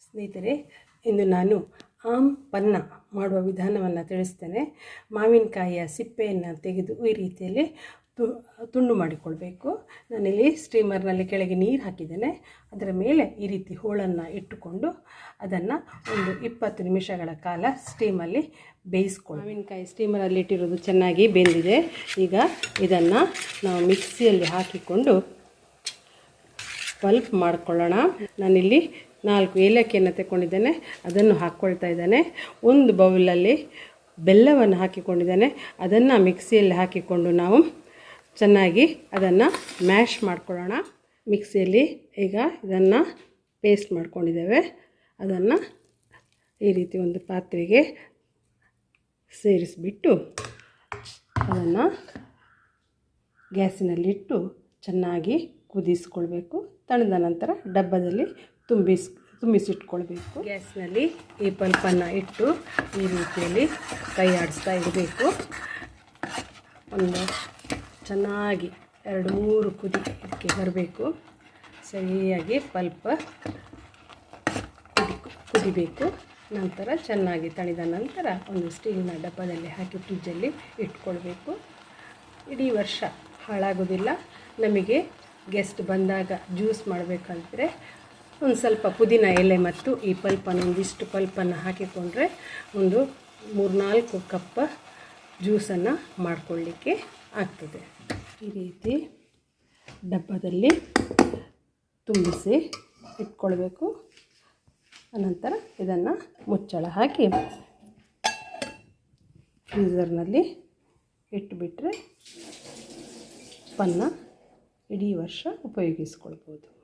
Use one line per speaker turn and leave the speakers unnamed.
ಸ್ನೇಹಿತರೆ, ಇಂದು ನಾನು ಆಮ್ ಪನ್ನ ಮಾಡುವ ವಿಧಾನವನ್ನು ತಿಳಿಸ್ತೇನೆ. ಮಾವಿನಕಾಯಿಯ ಸಿಪ್ಪೆಯನ್ನು ತೆಗೆದು ಈ ರೀತಿಯಲ್ಲಿ ತು, ತುಂಡು ಮಾಡಿಕೊಳ್ಬೇಕು. ನಾನಿಲ್ಲಿ ಸ್ಟೀಮರ್ನಲ್ಲಿ ಕೆಳಗೆ ನೀರು ಹಾಕಿದ್ದೇನೆ. ಅದರ ಮೇಲೆ ಈ ರೀತಿ ಹೋಳನ್ನು ಇಟ್ಟುಕೊಂಡು ಅದನ್ನು ಒಂದು ಇಪ್ಪತ್ತು ನಿಮಿಷಗಳ ಕಾಲ ಸ್ಟೀಮಲ್ಲಿ ಬೇಯಿಸ್ಕೊಳ್ಳಿ ಮಾವಿನಕಾಯಿ ಸ್ಟೀಮರಲ್ಲಿ ಇಟ್ಟಿರೋದು ಚೆನ್ನಾಗಿ ಬೆಂದಿದೆ. ಈಗ ಇದನ್ನು ನಾವು ಮಿಕ್ಸಿಯಲ್ಲಿ ಹಾಕಿಕೊಂಡು ಪಲ್ಪ್ ಮಾಡ್ಕೊಳ್ಳೋಣ. ನಾನಿಲ್ಲಿ ನಾಲ್ಕು ಏಲಕ್ಕಿಯನ್ನು ತಗೊಂಡಿದ್ದೇನೆ ಅದನ್ನು ಹಾಕ್ಕೊಳ್ತಾ ಇದ್ದಾನೆ. ಒಂದು ಬೌಲಲ್ಲಿ ಬೆಲ್ಲವನ್ನು ಹಾಕಿಕೊಂಡಿದ್ದೇನೆ. ಅದನ್ನು ಮಿಕ್ಸಿಯಲ್ಲಿ ಹಾಕಿಕೊಂಡು ನಾವು ಚೆನ್ನಾಗಿ ಅದನ್ನು ಮ್ಯಾಶ್ ಮಾಡ್ಕೊಳ್ಳೋಣ. ಮಿಕ್ಸಿಯಲ್ಲಿ ಈಗ ಇದನ್ನು ಪೇಸ್ಟ್ ಮಾಡ್ಕೊಂಡಿದ್ದೇವೆ. ಅದನ್ನು ಈ ರೀತಿ ಒಂದು ಪಾತ್ರೆಗೆ ಸೇರಿಸಿಬಿಟ್ಟು ಅದನ್ನು ಗ್ಯಾಸಿನಲ್ಲಿಟ್ಟು ಚೆನ್ನಾಗಿ ಕುದಿಸ್ಕೊಳ್ಬೇಕು. ತಣದ ನಂತರ ಡಬ್ಬದಲ್ಲಿ ತುಂಬಿಸ್, ತುಂಬಿಸಿಟ್ಕೊಳ್ಬೇಕು. ಗ್ಯಾಸ್ನಲ್ಲಿ ಈ ಪಲ್ಪನ್ನು ಇಟ್ಟು ಈ ರೀತಿಯಲ್ಲಿ ಕೈ ಆಡಿಸ್ತಾ ಇರಬೇಕು. ಒಂದು ಚೆನ್ನಾಗಿ ಎರಡು ಮೂರು ಕುದಿ ಇದಕ್ಕೆ ಬರಬೇಕು. ಸರಿಯಾಗಿ ಪಲ್ಪ ಕುದಿ, ಕುದಿಬೇಕು. ನಂತರ ಚೆನ್ನಾಗಿ ತಣಿದ ನಂತರ ಒಂದು ಸ್ಟೀಲ್ನ ಡಬ್ಬದಲ್ಲಿ ಹಾಕಿ ಫ್ರಿಜ್ಜಲ್ಲಿ ಇಟ್ಕೊಳ್ಬೇಕು. ಇಡೀ ವರ್ಷ ಹಾಳಾಗೋದಿಲ್ಲ. ನಮಗೆ ಗೆಸ್ಟ್ ಬಂದಾಗ ಜ್ಯೂಸ್ ಮಾಡಬೇಕಂದ್ರೆ ಒಂದು ಸ್ವಲ್ಪ ಪುದೀನ, ಎಲೆ ಮತ್ತು ಈ ಪಲ್ಪನ್ನು, ಒಂದಿಷ್ಟು ಪಲ್ಪನ್ನು ಹಾಕಿಕೊಂಡ್ರೆ ಒಂದು ಮೂರ್ನಾಲ್ಕು ಕಪ್ಪ ಜ್ಯೂಸನ್ನು ಮಾಡಿಕೊಳ್ಳಿಕ್ಕೆ ಆಗ್ತದೆ. ಈ ರೀತಿ ಡಬ್ಬದಲ್ಲಿ ತುಂಬಿಸಿ ಇಟ್ಕೊಳ್ಬೇಕು. ಅನಂತರ ಇದನ್ನು ಮುಚ್ಚಳ ಹಾಕಿ ಫ್ರೀಝರ್ನಲ್ಲಿ ಇಟ್ಟುಬಿಟ್ರೆ ಪನ್ನ ಇಡೀ ವರ್ಷ ಉಪಯೋಗಿಸ್ಕೊಳ್ಬೋದು.